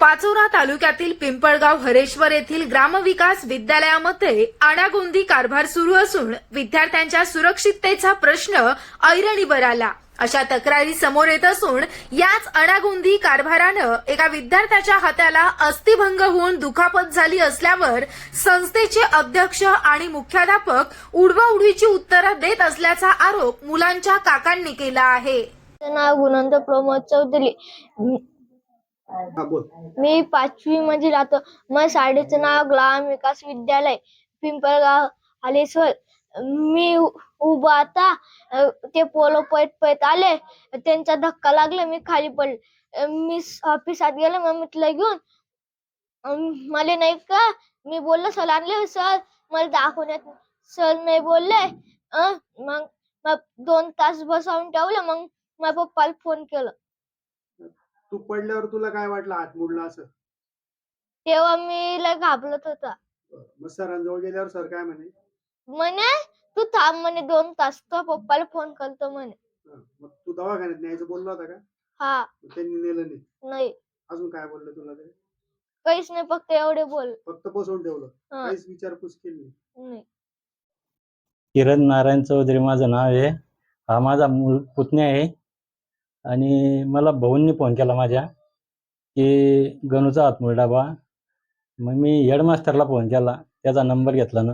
पाचोरा तालुक्यातील पिंपळगाव हरेश्वर येथील ग्रामविकास विद्यालयामध्ये आणागोंदी कारभार सुरू असून विद्यार्थ्यांच्या सुरक्षिततेचा प्रश्न ऐरणीवर आला. अशा तक्रारी समोर येत असून याच अणागोंदी कारभारानं एका विद्यार्थ्याच्या हाताला अस्थिभंग होऊन दुखापत झाली असल्यावर संस्थेचे अध्यक्ष आणि मुख्याध्यापक उडवाउडवीची उत्तरं देत असल्याचा आरोप मुलांच्या काकांनी केला आहे. नाव गुणवंत प्रमोद चौधरी. मी- पाचवी मध्ये राहतो. मग शाळेचं नाव ग्राम विकास विद्यालय पिंपळगाव हालेश्वर. मी उभा आता ते पोलो पळत पळत आले. त्यांचा धक्का लागला मी खाली पडले. मी ऑफिसात गेलो मग म्हटलं घेऊन मला नाही का? मी बोललो सर आणले हो, सर. मला दाखवण्यात सर नाही बोलले. अ, मग मग दोन तास बसवून ठेवलं मग माझ्या पप्पाला फोन केलं. तू पडल्यावर तुला काय वाटलं हात मोडला असं? तेव्हा मी लय घाबरत होता. मग सरांजवळ गेल्यावर सर काय म्हणे? म्हणे तू थांब म्हणे दोन तास तो पप्पाला फोन करतो म्हणे. हा, मग तू दवाखान्यात न्यायचं बोलला होता का? हा. मग त्यांनी नेलं नाही. नाही. अजून काय बोललं तुला ते काहीच नाही फक्त एवढे बोल. फक्त बसवून ठेवलं. हा, काहीच विचारपूस केली नाही. नाही. किरण नारायण चौधरी माझं नाव आहे. हा माझा मूल पुतण्या आहे. आणि मला भाऊंनी फोन केला माझ्या की गणूचा हात मुरडा बा मग मी हेडमास्टरला फोन केला. त्याचा नंबर घेतला ना.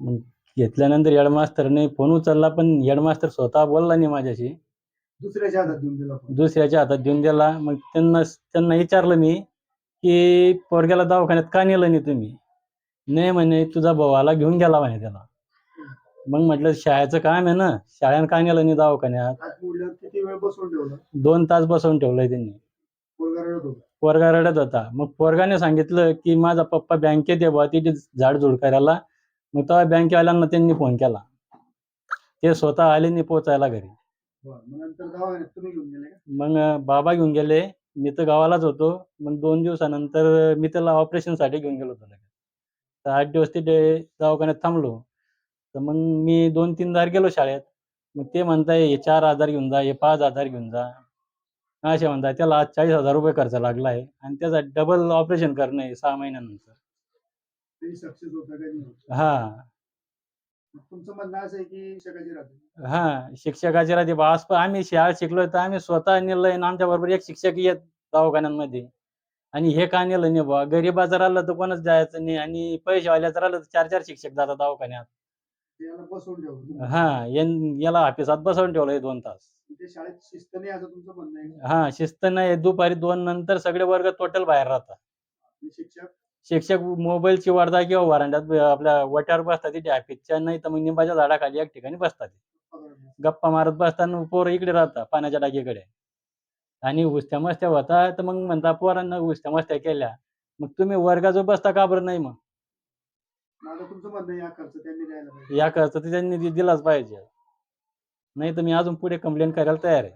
मग घेतल्यानंतर हेडमास्टरने फोन उचलला पण हेडमास्टर स्वतः बोलला नाही माझ्याशी. दुसऱ्याच्या हातात देऊन दिला फोन. दुसऱ्याच्या हातात देऊन दिला. मग त्यांना त्यांना विचारलं मी की पोरग्याला दवाखान्यात का नेलं नाही तुम्ही? नाही म्हणे तुझा भाऊ आला घेऊन गेला म्हणे त्याला. मग म्हटलं शाळेचं काम आहे ना शाळेनं का नेलं नाही दवाखान्यात? हात मोडल्यावर किती वेळ बसवून ठेवलं? दोन तास बसवून ठेवलंय त्यांनी. पोरगा रडत होता. पोरगा रडत होता. मग पोरगाने सांगितलं की माझा पप्पा बँकेत आहे बुवा तिथे झाडझूड करायला. मग तेव्हा बँकेवाल्यांना त्यांनी फोन केला. ते स्वतः आले नाही पोचायला घरी. बरं, मग नंतर दवाखान्यात तुम्ही घेऊन गेले का? मग अं, बाबा घेऊन गेले. मी तर गावालाच होतो. मग दोन दिवसानंतर मी त्याला ऑपरेशनसाठी घेऊन गेलो होतो लगेच. तर आठ दिवस तिथे दवाखान्यात थांबलो. तर मग मी दोन तीन दार गेलो शाळेत. मग ते म्हणताय हे चार हजार घेऊन जा हे पाच हजार घेऊन जा. असे म्हणताय त्याला आज चाळीस हजार रुपये खर्च लागला आहे आणि त्याचा डबल ऑपरेशन करणं आहे सहा महिन्यानंतर. हा. तुमचं म्हणणं असं आहे की शिक्षकाची राहते. हा शिक्षकाची राहते बा. आज पण आम्ही शाळा शिकलोय तर आम्ही स्वतः नेलंय आणि आमच्या बरोबर एक शिक्षक येत दवाखान्यांमध्ये. आणि हे का नेलं नाही बा? गरीबाचं राहिलं तर कोणच जायचं नाही आणि पैशावाल्याचं राहिलं तर चार चार शिक्षक जातात दवाखान्यात. त्याला बसवून ठेवलं हा याला ऑफिसात बसवून ठेवलंय दोन तास. ते शाळेत शिस्त नाही असं तुमचं म्हणणं आहे का? हा शिस्त नाही. दुपारी दोन नंतर सगळे वर्ग टोटल बाहेर राहतात. आणि शिक्षक? शिक्षक मोबाईलची वार्ता किंवा वरांड्यात ब- आपल्या वट्यावर बसतात तिथे ऑफिसच्या नाही तर मग निंबाच्या झाडाखाली एक ठिकाणी बसतात. गप्पा मारत बसताना पोरं इकडे राहतात पाण्याच्या टाकीकडे आणि उस्त्या मस्त्या होता तर मग म्हणता पोरांना उस्त्या मस्त्या केल्या. मग तुम्ही वर्गाचं बसता का बरं नाही मग? आता तुमचं म्हणणं या खर्च त्यांनी द्यायला पाहिजे. या खर्च तर त्यांनी दि- दिलाच पाहिजे. नाही तर मी अजून पुढे कंप्लेंट करायला तयार आहे.